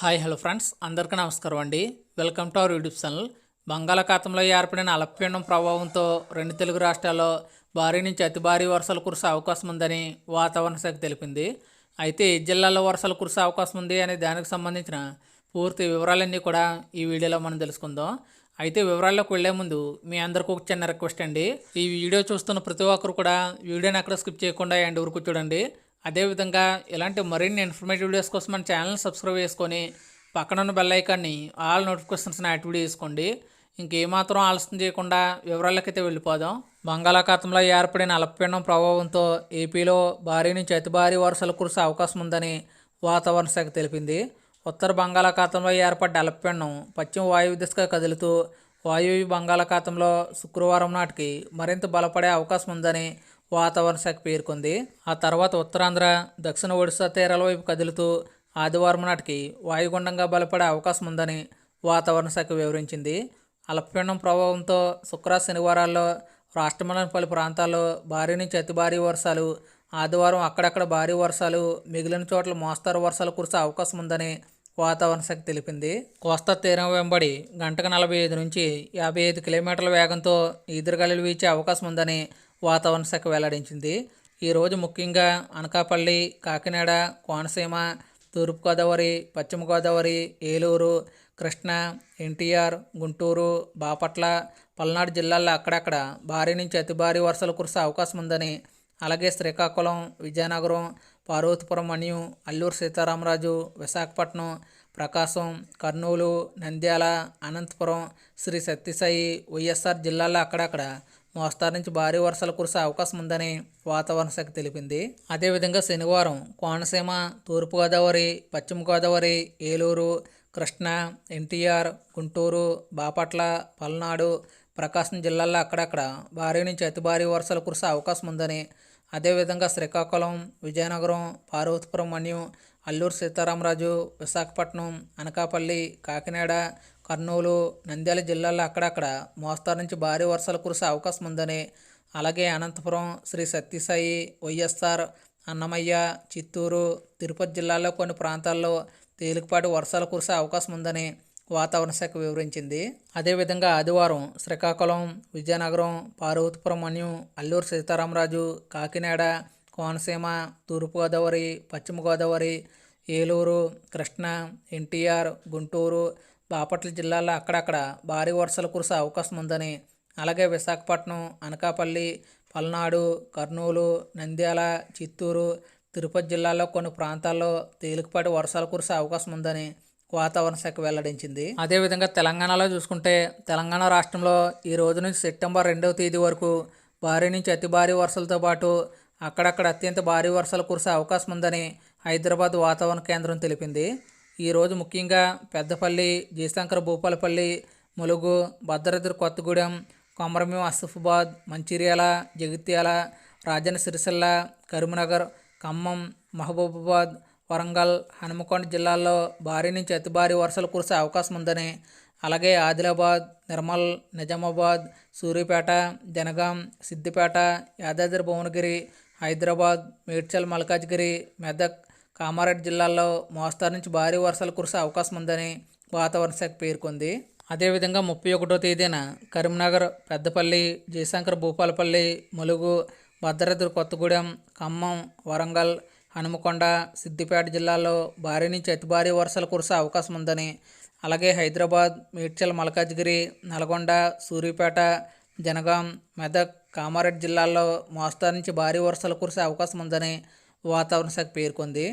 Hi hello friends. అందరికీ నమస్కారం అండి. Welcome to our YouTube channel. బంగాళాఖాతంలో ఏర్పడిన అల్పపీడనం ప్రభావంతో రెండు తెలుగు రాష్ట్రాల్లో భారీ నుంచి అతి భారీ వర్షాలు కురిసే అవకాశం ఉందని వాతావరణ శాఖ తెలిపింది. అయితే ఏ జిల్లాల్లో వర్షాలు కురిసే అవకాశం ఉంది అనే దానికి సంబంధించిన పూర్తి వివరాలన్నీ కూడా ఈ వీడియోలో మనం తెలుసుకుందాం. అయితే వివరాల్లోకి వెళ్ళే ముందు మీ అందరికీ ఒక చిన్న రిక్వెస్ట్ అండి. ఈ వీడియో చూస్తున్న ప్రతి ఒక్కరు కూడా వీడియోని అక్కడ స్కిప్ చేయకుండా ఎండ్ వరకు చూడండి. అదేవిధంగా ఇలాంటి మరిన్ని ఇన్ఫర్మేటివ్ వీడియోస్ కోసం మన ఛానల్ సబ్స్క్రైబ్ చేసుకొని పక్కన ఉన్న బెల్ ఐకాన్ని ఆల్ నోటిఫికేషన్స్ని యాక్టివేట్ చేసుకోండి. ఇంకేమాత్రం ఆలస్యం చేయకుండా వివరాలకైతే వెళ్ళిపోదాం. బంగాళాఖాతంలో ఏర్పడిన అల్పపీడనం ప్రభావంతో ఏపీలో భారీ నుంచి అతి భారీ వర్షాలు కురిసే అవకాశం ఉందని వాతావరణ శాఖ తెలిపింది. ఉత్తర బంగాళాఖాతంలో ఏర్పడ్డ అల్పపీడనం పశ్చిమ వాయువు దిశగా కదులుతూ వాయువ్య బంగాళాఖాతంలో శుక్రవారం నాటికి మరింత బలపడే అవకాశం ఉందని వాతావరణ శాఖ పేర్కొంది. ఆ తర్వాత ఉత్తరాంధ్ర దక్షిణ ఒడిశా తీరాల వైపు కదులుతూ ఆదివారం నాటికి వాయుగుండంగా బలపడే అవకాశం ఉందని వాతావరణ శాఖ వివరించింది. అల్పపీడనం ప్రభావంతో శుక్ర శనివారాల్లో రాష్ట్రంలోని పలు ప్రాంతాల్లో భారీ నుంచి అతి భారీ వర్షాలు ఆదివారం అక్కడక్కడ భారీ వర్షాలు మిగిలిన చోట్ల మోస్తారు వర్షాలు కురిసే అవకాశం ఉందని వాతావరణ శాఖ తెలిపింది. కోస్తా తీరం వెంబడి గంటకు నలభై ఐదు నుంచి యాభై ఐదు కిలోమీటర్ల వేగంతో ఈదురుగాలులు వీచే అవకాశం ఉందని వాతావరణ శాఖ వెల్లడించింది. ఈరోజు ముఖ్యంగా అనకాపల్లి కాకినాడ కోనసీమ తూర్పుగోదావరి పశ్చిమ గోదావరి ఏలూరు కృష్ణా ఎన్టీఆర్ గుంటూరు బాపట్ల పల్నాడు జిల్లాల్లో అక్కడక్కడ భారీ నుంచి అతి భారీ వర్షాలు కురిసే అవకాశం ఉందని అలాగే శ్రీకాకుళం విజయనగరం పార్వతీపురం మన్యం అల్లూరు సీతారామరాజు విశాఖపట్నం ప్రకాశం కర్నూలు నంద్యాల అనంతపురం శ్రీ సత్యసాయి వైఎస్ఆర్ జిల్లాల్లో అక్కడక్కడ మోస్తారు నుంచి భారీ వర్షాలు కురిసే అవకాశం ఉందని వాతావరణ శాఖ తెలిపింది. అదేవిధంగా శనివారం కోనసీమ తూర్పుగోదావరి పశ్చిమ గోదావరి ఏలూరు కృష్ణా ఎన్టీఆర్ గుంటూరు బాపట్ల పల్నాడు ప్రకాశం జిల్లాల్లో అక్కడక్కడ భారీ నుంచి అతి భారీ వర్షాలు కురిసే అవకాశం ఉందని అదేవిధంగా శ్రీకాకుళం విజయనగరం పార్వతీపురం మన్యం అల్లూరు సీతారామరాజు విశాఖపట్నం అనకాపల్లి కాకినాడ కర్నూలు నంద్యాల జిల్లాల్లో అక్కడక్కడ మోస్తారు నుంచి భారీ వర్షాలు కురిసే అవకాశం ఉందని అలాగే అనంతపురం శ్రీ సత్యసాయి వైఎస్ఆర్ అన్నమయ్య చిత్తూరు తిరుపతి జిల్లాలో కొన్ని ప్రాంతాల్లో తేలికపాటి వర్షాలు కురిసే అవకాశం ఉందని వాతావరణ శాఖ వివరించింది. అదేవిధంగా ఆదివారం శ్రీకాకుళం విజయనగరం పార్వతీపురం మన్యం అల్లూరు సీతారామరాజు కాకినాడ కోనసీమ తూర్పుగోదావరి పశ్చిమ గోదావరి ఏలూరు కృష్ణా ఎన్టీఆర్ గుంటూరు బాపట్ల జిల్లాల్లో అక్కడక్కడ భారీ వర్షాలు కురిసే అవకాశం ఉందని అలాగే విశాఖపట్నం అనకాపల్లి పల్నాడు కర్నూలు నంద్యాల చిత్తూరు తిరుపతి జిల్లాలో కొన్ని ప్రాంతాల్లో తేలికపాటి వర్షాలు కురిసే అవకాశం ఉందని వాతావరణ శాఖ వెల్లడించింది. అదేవిధంగా తెలంగాణలో చూసుకుంటే తెలంగాణ రాష్ట్రంలో ఈ రోజు నుంచి సెప్టెంబర్ రెండవ తేదీ వరకు భారీ నుంచి అతి భారీ వర్షాలతో పాటు అక్కడక్కడ అత్యంత భారీ వర్షాలు కురిసే అవకాశం ఉందని హైదరాబాద్ వాతావరణ కేంద్రం తెలిపింది. ఈరోజు ముఖ్యంగా పెద్దపల్లి జయశంకర్ భూపాలపల్లి ములుగు భద్రాద్రి కొత్తగూడెం కొమరమీం అసఫాబాద్ మంచిర్యాల జగిత్యాల రాజన్న సిరిసిల్ల కరీంనగర్ ఖమ్మం మహబూబాబాద్ వరంగల్ హనుమకొండ జిల్లాల్లో భారీ నుంచి అతి భారీ వర్షాలు కురిసే అవకాశం ఉందని అలాగే ఆదిలాబాద్ నిర్మల్ నిజామాబాద్ సూర్యాపేట జనగాం సిద్దిపేట యాదాద్రి భువనగిరి హైదరాబాద్ మేడ్చల్ మల్కాజ్గిరి మెదక్ కామారెడ్డి జిల్లాల్లో మోస్తారు నుంచి భారీ వర్షాలు కురిసే అవకాశం ఉందని వాతావరణ శాఖ పేర్కొంది. అదేవిధంగా ముప్పై ఒకటో తేదీన కరీంనగర్ పెద్దపల్లి జయశంకర్ భూపాలపల్లి ములుగు భద్రాద్రి కొత్తగూడెం ఖమ్మం వరంగల్ హనుమకొండ సిద్దిపేట జిల్లాల్లో భారీ నుంచి అతి భారీ వర్షాలు కురిసే అవకాశం ఉందని అలాగే హైదరాబాద్ మేడ్చల్ మల్కాజ్గిరి నల్గొండ సూర్యాపేట జనగాం మెదక్ కామారెడ్డి జిల్లాల్లో మోస్తారు నుంచి భారీ వర్షాలు కురిసే అవకాశం ఉందని వాతావరణ శాఖ పేర్కొంది.